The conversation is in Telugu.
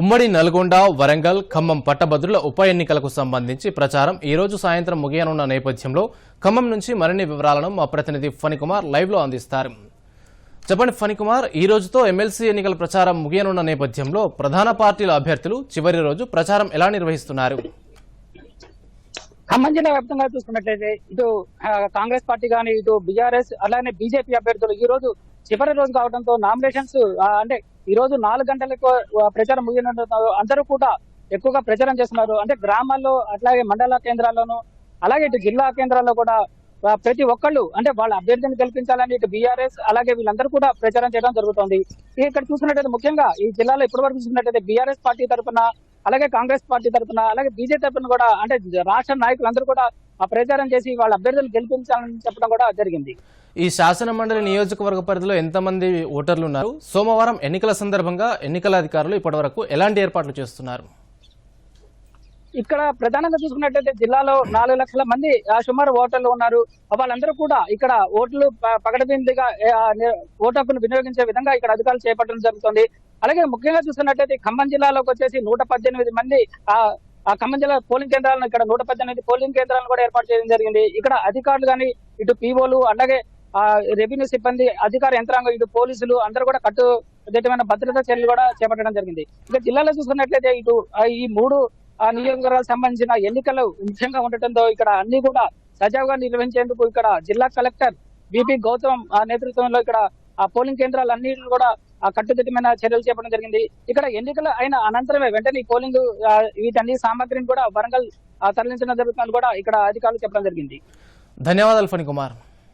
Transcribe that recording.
ఉమ్మడి నల్గొండ వరంగల్ ఖమ్మం పట్టభద్రుల ఉప ఎన్నికలకు సంబంధించి ప్రచారం ఈ రోజు సాయంత్రం ముగియనున్న నేపథ్యంలో ఖమ్మం నుంచి మరిన్ని వివరాలను మా ప్రతినిధి ఫణికుమార్ లైవ్లో అందిస్తారు. చెప్పండి ఫణికుమార్ ఈ రోజుతో ఎమ్మెల్సీ ఎన్నికల ప్రచారం ముగియనున్న నేపథ్యంలో ప్రధాన పార్టీల అభ్యర్థులు చివరి రోజు ప్రచారం ఎలా నిర్వహిస్తున్నారు? ఖమ్మం జిల్లా వ్యాప్తంగా చూసుకున్నట్లయితే ఇటు కాంగ్రెస్ పార్టీ కానీ ఇటు బీఆర్ఎస్ అలానే బీజేపీ అభ్యర్థులు ఈ రోజు చివరి రోజు కావడంతో నామినేషన్స్ అంటే ఈ రోజు నాలుగు గంటలకు ప్రచారం ముగియనుండటంతో అందరూ కూడా ఎక్కువగా ప్రచారం చేస్తున్నారు. అంటే గ్రామాల్లో అట్లాగే మండల కేంద్రాల్లోనూ అలాగే ఇటు జిల్లా కేంద్రాల్లో కూడా ప్రతి ఒక్కళ్ళు అంటే వాళ్ళ అభ్యర్థిని గెలిపించాలని ఇటు బీఆర్ఎస్ అలాగే వీళ్ళందరూ కూడా ప్రచారం చేయడం జరుగుతోంది. ఇక్కడ చూసినట్టయితే ముఖ్యంగా ఈ జిల్లాలో ఇప్పటివరకు చూసినట్టయితే బీఆర్ఎస్ పార్టీ తరఫున అలాగే కాంగ్రెస్ పార్టీ తరఫున అలాగే బీజేపీ తరఫున కూడా అంటే రాష్ట్ర నాయకులందరూ కూడా ఆ ప్రచారం చేసి వాళ్ళ అభ్యర్థులు గెలిపించాలని చెప్పడం కూడా జరిగింది. ఈ శాసన మండలి నియోజకవర్గ పరిధిలో ఎంతమంది ఓటర్లు ఉన్నారు? సోమవారం ఎన్నికల సందర్భంగా ఎన్నికల అధికారులు ఇప్పటి ఎలాంటి ఏర్పాట్లు చేస్తున్నారు? ఇక్కడ ప్రధానంగా చూసుకున్నట్లయితే జిల్లాలో నాలుగు లక్షల మంది ఆ, సుమారు ఓటర్లు ఉన్నారు. వాళ్ళందరూ కూడా ఇక్కడ ఓట్లు పగడబిందిగా ఓటు హక్కును వినియోగించే విధంగా ఇక్కడ అధికారులు చేపట్టడం జరుగుతుంది. అలాగే ముఖ్యంగా చూసుకున్నట్లయితే ఖమ్మం జిల్లాలోకి వచ్చేసి నూట పద్దెనిమిది మంది ఆ ఆ ఖమ్మం జిల్లా పోలింగ్ కేంద్రాలను ఇక్కడ నూట పద్దెనిమిది పోలింగ్ కేంద్రాలను కూడా ఏర్పాటు చేయడం జరిగింది. ఇక్కడ అధికారులు కానీ ఇటు పీఓలు అలాగే ఆ రెవెన్యూ సిబ్బంది అధికార యంత్రాంగం ఇటు పోలీసులు అందరూ కూడా కట్టుదిట్టమైన భద్రతా చర్యలు కూడా చేపట్టడం జరిగింది. ఇక జిల్లాలో చూసుకున్నట్లయితే ఇటు ఈ మూడు ఆ నియోజకవర్గాలకు సంబంధించిన ఎన్నికలు ముఖ్యంగా ఉండటంతో ఇక్కడ అన్ని కూడా సజావుగా నిర్వహించేందుకు ఇక్కడ జిల్లా కలెక్టర్ బిపి గౌతమ్ ఆ నేతృత్వంలో ఇక్కడ ఆ పోలింగ్ కేంద్రాలు కేంద్రాలన్నీ కూడా ఆ కట్టుదిట్టమైన చర్యలు చేపట్టడం జరిగింది. ఇక్కడ ఎన్నికలు అయిన అనంతరమే వెంటనే ఈ పోలింగ్ వీటన్ని సామాగ్రిని కూడా వరంగల్ ఆ, తరలించడం జరుగుతుందని కూడా ఇక్కడ అధికారులు చెప్పడం జరిగింది. ధన్యవాదాలు ఫణికుమార్